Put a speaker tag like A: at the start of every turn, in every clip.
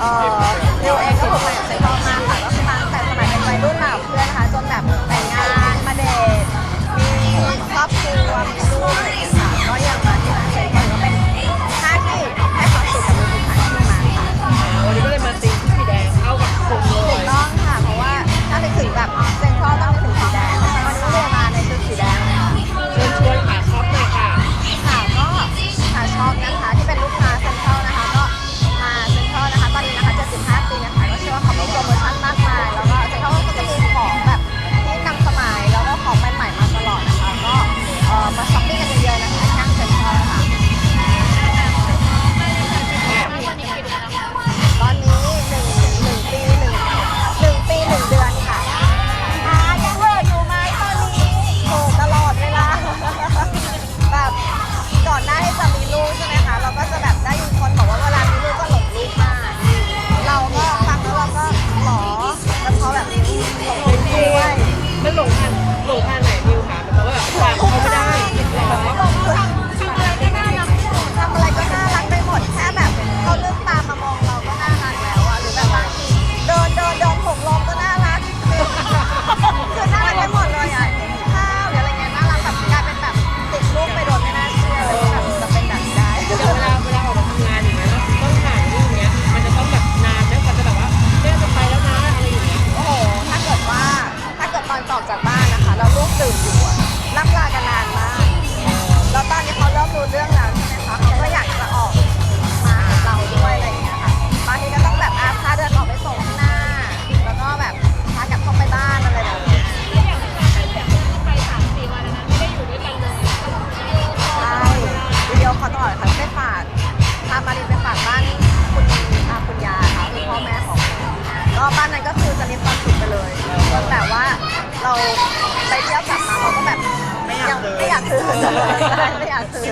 A: 啊。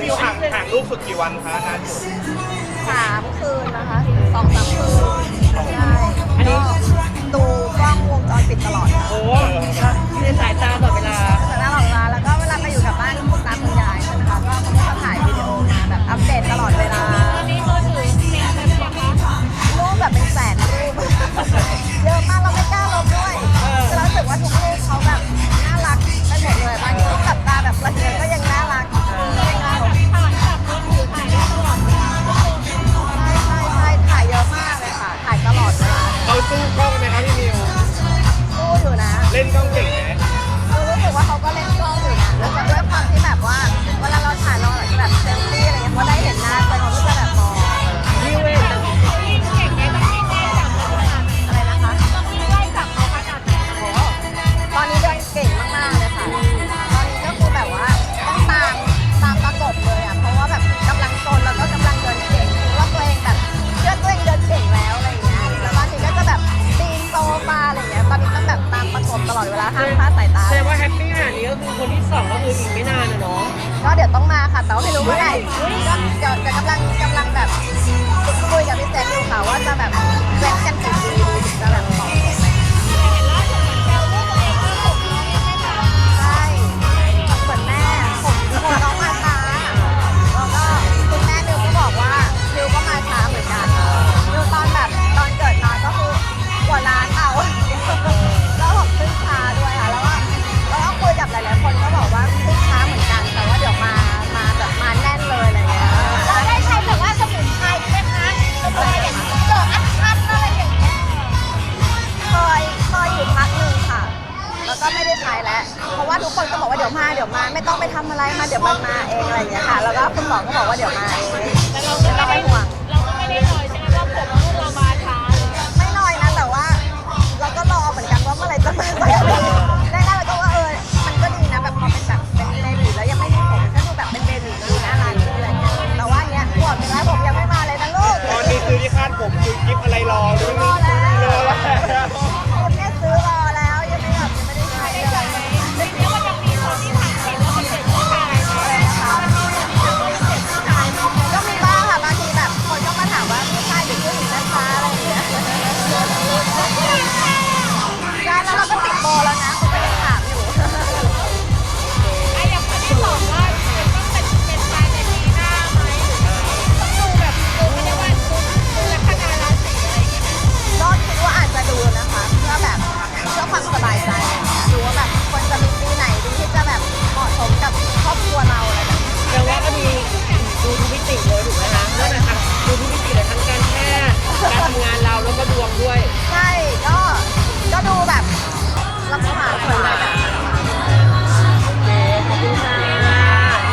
A: วิวห่างห่า
B: งลู
A: กสุดกี่
B: วันคะ
A: อาจารยู่สามคื ลอ
C: ด
B: เวลา
A: ห้าม
C: พลา
A: ดสายตา
B: แสดงว่าแฮปปี้ขนาดนี้ก็คือคนที่สองก็คืออีกไม่นานนะเนาะ
A: ก็เดี๋ยวต้องมาค่ะแต่ว่าไม่รู้เมื่อไหร่ก็เะเดี๋ยวกำลังกำลังแบบ ไม่ได้ใช้แล้วเพราะว่าทุกคนก็บอกว่าเดี๋ยวมาเดี๋ยวมาไม่ต้องไปทำอะไรมาเดี๋ยวมันมาเองอะไรอย่างเงี้ยค่ะ แล้วก็คุณหมอก็บอกว่าเดี๋ยวมาเอง
C: 快速的吧